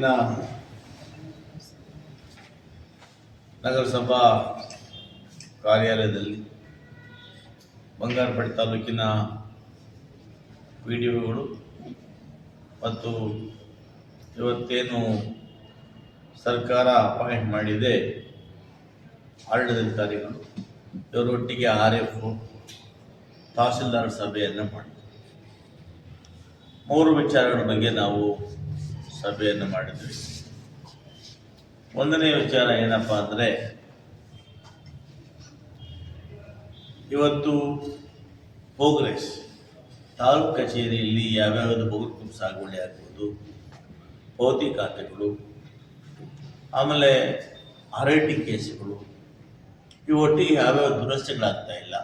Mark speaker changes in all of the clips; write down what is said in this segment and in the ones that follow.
Speaker 1: ತಾಲೂಕಿನ ನಗರಸಭಾ ಕಾರ್ಯಾಲಯದಲ್ಲಿ ಬಂಗಾರಪೇಟೆ ತಾಲೂಕಿನ ಪಿ ಡಿ ಒಗಳು ಮತ್ತು ಇವತ್ತೇನು ಸರ್ಕಾರ ಅಪಾಯಿಂಟ್ ಮಾಡಿದೆ ಆಡಳಿತಾಧಿಕಾರಿಗಳು ಇವರೊಟ್ಟಿಗೆ ಆರ್ ಎಫ್ ತಹಸೀಲ್ದಾರ್ ಸಭೆಯನ್ನು ಮಾಡಿ ಮೂರು ವಿಚಾರಗಳ ಬಗ್ಗೆ ನಾವು ಸಭೆಯನ್ನು ಮಾಡಿದ್ವಿ. ಒಂದನೇ ವಿಚಾರ ಏನಪ್ಪ ಅಂದರೆ, ಇವತ್ತು ಪ್ರೋಗ್ರೆಸ್ ತಾಲೂಕು ಕಚೇರಿಯಲ್ಲಿ ಯಾವ್ಯಾವುದು ಬಹುತ್ವ ಸಾಗುವಳಿ ಆಗ್ಬೋದು ಪೌತಿ ಖಾತೆಗಳು, ಆಮೇಲೆ ಆರ್ ಐ ಟಿ ಕೇಸುಗಳು ಯಾವ್ಯಾವ ದುರಸ್ತಿಗಳಾಗ್ತಾ ಇಲ್ಲ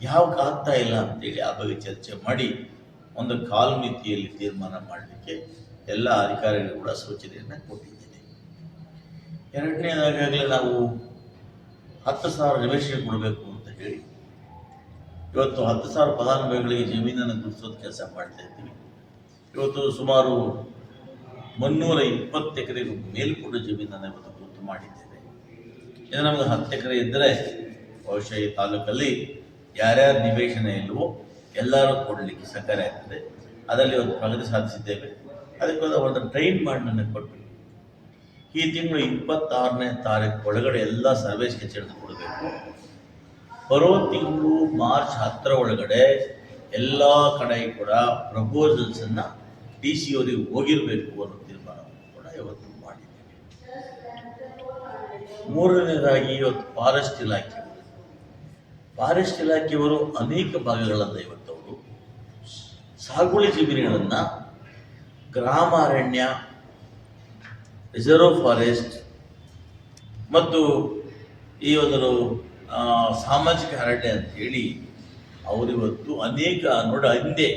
Speaker 1: ಯಾವಾಗ ಆಗ್ತಾ ಇಲ್ಲ ಅಂತೇಳಿ ಆ ಬಗ್ಗೆ ಚರ್ಚೆ ಮಾಡಿ ಒಂದು ಕಾಲಮಿತಿಯಲ್ಲಿ ತೀರ್ಮಾನ ಮಾಡಲಿಕ್ಕೆ ಎಲ್ಲ ಅಧಿಕಾರಿಗಳು ಕೂಡ ಸೂಚನೆಯನ್ನು ಕೊಟ್ಟಿದ್ದೇನೆ. ಎರಡನೇದಾಗಲೇ ನಾವು ಹತ್ತು ಸಾವಿರ ನಿವೇಶನ ಕೊಡಬೇಕು ಅಂತ ಹೇಳಿ, ಇವತ್ತು ಹತ್ತು ಸಾವಿರ ಫಲಾನುಭವಿಗಳಿಗೆ ಜಮೀನನ್ನು ಗುರುತಿಸೋದು ಕೆಲಸ ಮಾಡ್ತಾ ಇದ್ದೀವಿ. ಇವತ್ತು ಸುಮಾರು ಮುನ್ನೂರ ಇಪ್ಪತ್ತು ಎಕರೆಗೂ ಮೇಲ್ಕೊಂಡ ಜಮೀನನ್ನು ಇವತ್ತು ಗುರುತು ಮಾಡಿದ್ದೇವೆ. ಇದು ನಮಗೆ ಹತ್ತು ಎಕರೆ ಇದ್ದರೆ ಬಹುಶಃ ಈ ತಾಲೂಕಲ್ಲಿ ಯಾರ್ಯಾರು ನಿವೇಶನ ಇಲ್ಲವೋ ಎಲ್ಲರೂ ಕೊಡಲಿಕ್ಕೆ ಸಹಕಾರಿ ಆಗ್ತದೆ. ಅದರಲ್ಲಿ ಒಂದು ಪ್ರಗತಿ ಸಾಧಿಸಿದ್ದೇವೆ. ಅದಕ್ಕೋಸ್ಕರ ಒಂದು ಟ್ರೈನ್ ಮಾಡಿ ನನಗೆ ಕೊಟ್ಟು ಈ ತಿಂಗಳು ಇಪ್ಪತ್ತಾರನೇ ತಾರೀಕು ಒಳಗಡೆ ಎಲ್ಲ ಸರ್ವಿಸ್ ಹಿಡಿದು ಕೊಡಬೇಕು. ಬರೋ ತಿಂಗಳು ಮಾರ್ಚ್ ಹತ್ತರ ಒಳಗಡೆ ಎಲ್ಲ ಕಡೆ ಕೂಡ ಪ್ರಪೋಸಲ್ಸನ್ನು ಡಿ ಸಿ ಅವರಿಗೆ ಹೋಗಿರಬೇಕು ಅನ್ನೋ ತೀರ್ಮಾನವನ್ನು ಕೂಡ ಇವತ್ತು ಮಾಡಿದ್ದೇವೆ. ಮೂರನೇದಾಗಿ ಇವತ್ತು ಫಾರೆಸ್ಟ್ ಇಲಾಖೆ. ಫಾರೆಸ್ಟ್ ಇಲಾಖೆಯವರು ಅನೇಕ ಭಾಗಗಳನ್ನು ಇವತ್ತು ಅವರು ಸಾಗುವಳಿ ಜಮೀನುಗಳನ್ನು ಗ್ರಾಮ ಅರಣ್ಯ ರಿಸರ್ವ್ ಫಾರೆಸ್ಟ್ ಮತ್ತು ಈ ಒಂದು ಸಾಮಾಜಿಕ ಅರಣ್ಯ ಅಂತ ಹೇಳಿ ಅವರಿವತ್ತು ಅನೇಕ ನೋಡ ಹಿಂದೆ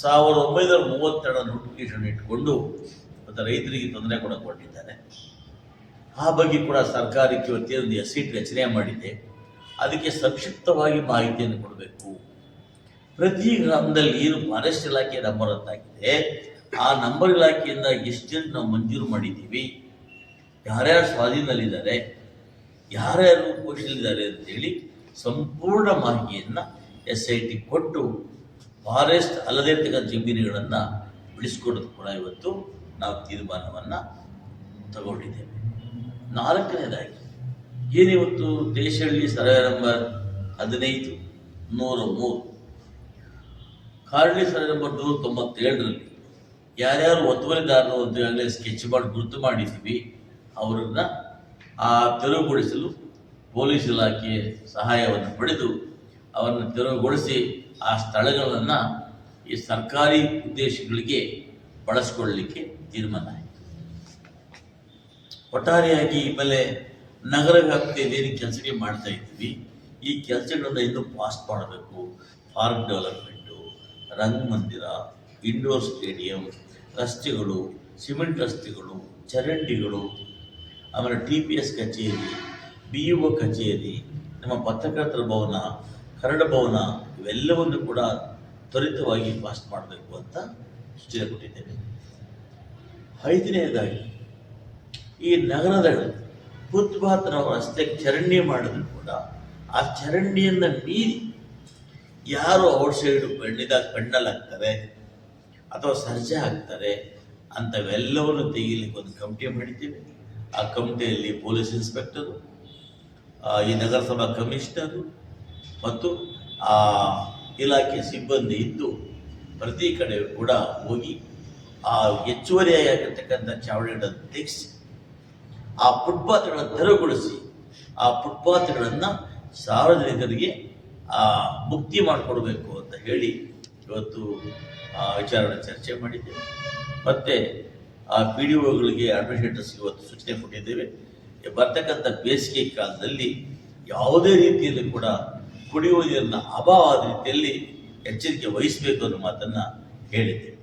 Speaker 1: ಸಾವಿರದ ಒಂಬೈನೂರ ಮೂವತ್ತೆರಡರ ನೋಟಿಫಿಕೇಶನ್ ಇಟ್ಕೊಂಡು ಮತ್ತು ರೈತರಿಗೆ ತೊಂದರೆ ಕೂಡ ಕೊಟ್ಟಿದ್ದಾರೆ. ಆ ಬಗ್ಗೆ ಕೂಡ ಸರ್ಕಾರಕ್ಕೆ ಇವತ್ತೇನೊಂದು ಎಸ್ ಇಟ್ ರಚನೆ ಮಾಡಿದೆ. ಅದಕ್ಕೆ ಸಂಕ್ಷಿಪ್ತವಾಗಿ ಮಾಹಿತಿಯನ್ನು ಕೊಡಬೇಕು. ಪ್ರತಿ ಗ್ರಾಮದಲ್ಲಿ ಏನು ಫಾರೆಸ್ಟ್ ಇಲಾಖೆ ನಂಬರ್ ಅಂತಾಗಿದೆ ಆ ನಂಬರ್ ಇಲಾಖೆಯಿಂದ ಎಷ್ಟು ಜನ ನಾವು ಮಂಜೂರು ಮಾಡಿದ್ದೀವಿ? ಯಾರ್ಯಾರು ಸ್ವಾಧೀನದಲ್ಲಿದ್ದಾರೆ? ಯಾರ್ಯಾರು ಕೋಶದಲ್ಲಿದ್ದಾರೆ ಅಂತೇಳಿ ಸಂಪೂರ್ಣ ಮಾಹಿತಿಯನ್ನು ಎಸ್ ಐ ಟಿ ಕೊಟ್ಟು ಫಾರೆಸ್ಟ್ ಅಲ್ಲದೇ ತಕ್ಕ ಜಮೀನುಗಳನ್ನು ಬಿಡಿಸ್ಕೊಡೋದು ಕೂಡ ಇವತ್ತು ನಾವು ತೀರ್ಮಾನವನ್ನು ತಗೊಂಡಿದ್ದೇವೆ. ನಾಲ್ಕನೇದಾಗಿ ಏನಿವತ್ತು ದೇಶಹಳ್ಳಿ ಸರ್ವೆ ನಂಬರ್ ಹದಿನೈದು, ನೂರ ಮೂರು? ಕಾರಳಿ ಸರ್ವೆ ನಂಬರ್ ನೂರ ತೊಂಬತ್ತೇಳರಲ್ಲಿ ಯಾರ್ಯಾರು ಒತ್ತುವರಿದಾರರು ಅಂತ ಈಗಾಗಲೇ ಸ್ಕೆಚ್ ಮಾಡಿ ಗುರುತು ಮಾಡಿದ್ದೀವಿ. ಅವರನ್ನು ಆ ತೆರವುಗೊಳಿಸಲು ಪೊಲೀಸ್ ಇಲಾಖೆ ಸಹಾಯವನ್ನು ಪಡೆದು ಅವರನ್ನು ತೆರವುಗೊಳಿಸಿ ಆ ಸ್ಥಳಗಳನ್ನು ಈ ಸರ್ಕಾರಿ ಉದ್ದೇಶಗಳಿಗೆ ಬಳಸ್ಕೊಳ್ಳಲಿಕ್ಕೆ ತೀರ್ಮಾನ ಆಯಿತು. ಒಟ್ಟಾರೆಯಾಗಿ ಮೇಲೆ ನಗರ ವ್ಯಾಪ್ತಿಯಲ್ಲಿ ಏನು ಕೆಲಸಗಳು ಮಾಡ್ತಾ ಇದ್ದೀವಿ ಈ ಕೆಲಸಗಳನ್ನ ಇನ್ನೂ ಪಾಸ್ ಮಾಡಬೇಕು. ಪಾರ್ಕ್ ಡೆವಲಪ್ಮೆಂಟು ರಂಗಮಂದಿರ ಇಂಡೋರ್ ಸ್ಟೇಡಿಯಂ, ರಸ್ತೆಗಳು, ಸಿಮೆಂಟ್ ರಸ್ತೆಗಳು, ಚರಂಡಿಗಳು, ಆಮೇಲೆ ಟಿ ಪಿ ಎಸ್ ಕಚೇರಿ, ಬಿ ಯು ಒ ಕಚೇರಿ, ನಮ್ಮ ಪತ್ರಕರ್ತರ ಭವನ ಕರಡ ಭವನ, ಇವೆಲ್ಲವನ್ನು ಕೂಡ ತ್ವರಿತವಾಗಿ ಫಾಸ್ಟ್ ಮಾಡಬೇಕು ಅಂತ ಸೂಚನೆ ಕೊಟ್ಟಿದ್ದೇವೆ ಐದನೇದಾಗಿ, ಈ ನಗರದ ಫುಟ್ಪಾತ್ ನಾವು ರಸ್ತೆ ಚರಂಡಿ ಮಾಡಿದ್ರು ಕೂಡ, ಆ ಚರಂಡಿಯನ್ನು ಮೀರಿ ಯಾರು ಔಟ್ಸೈಡ್ ಬೆಣ್ಣಿದ ಕಣ್ಣಲ್ಲಾಗ್ತಾರೆ ಅಥವಾ ಸರ್ಜೆ ಆಗ್ತಾರೆ ಅಂಥವೆಲ್ಲವನ್ನು ತೆಗೀಲಿಕ್ಕೆ ಒಂದು ಕಮಿಟಿ ಮಾಡಿದ್ದೇವೆ. ಆ ಕಮಿಟಿಯಲ್ಲಿ ಪೊಲೀಸ್ ಇನ್ಸ್ಪೆಕ್ಟರು ಈ ನಗರಸಭಾ ಕಮಿಷನರು ಮತ್ತು, ಆ, ಇಲಾಖೆ ಸಿಬ್ಬಂದಿ ಇದ್ದು ಪ್ರತಿ ಕಡೆ ಕೂಡ ಹೋಗಿ, ಆ ಹೆಚ್ಚುವರಿಯಾಗಿರ್ತಕ್ಕಂಥ ಚಾವಣಿಗಳನ್ನು ತೆಗೆಸಿ, ಆ ಫುಟ್ಪಾತ್ಗಳನ್ನು ತೆರವುಗೊಳಿಸಿ, ಆ ಫುಟ್ಪಾತ್ಗಳನ್ನು ಸಾರ್ವಜನಿಕರಿಗೆ ಮುಕ್ತಿ ಮಾಡಿಕೊಡ್ಬೇಕು ಅಂತ ಹೇಳಿ ಇವತ್ತು ಆ, ವಿಚಾರವನ್ನು ಚರ್ಚೆ ಮಾಡಿದ್ದೇವೆ. ಮತ್ತು ಆ ಪಿ ಡಿ ಒಗಳಿಗೆ ಅಡ್ಮಿನಿಸ್ಟ್ರೇಟರ್ಸ್ ಇವತ್ತು ಸೂಚನೆ ಕೊಟ್ಟಿದ್ದೇವೆ. ಬರ್ತಕ್ಕಂಥ ಬೇಸಿಗೆ ಕಾಲದಲ್ಲಿ ಯಾವುದೇ ರೀತಿಯಲ್ಲಿ ಕೂಡ ಕುಡಿಯುವ ನೀರಿನ ಅಭಾವ ಆದ ರೀತಿಯಲ್ಲಿ ಎಚ್ಚರಿಕೆ ವಹಿಸಬೇಕು ಅನ್ನೋ ಮಾತನ್ನು ಹೇಳಿದ್ದೇವೆ.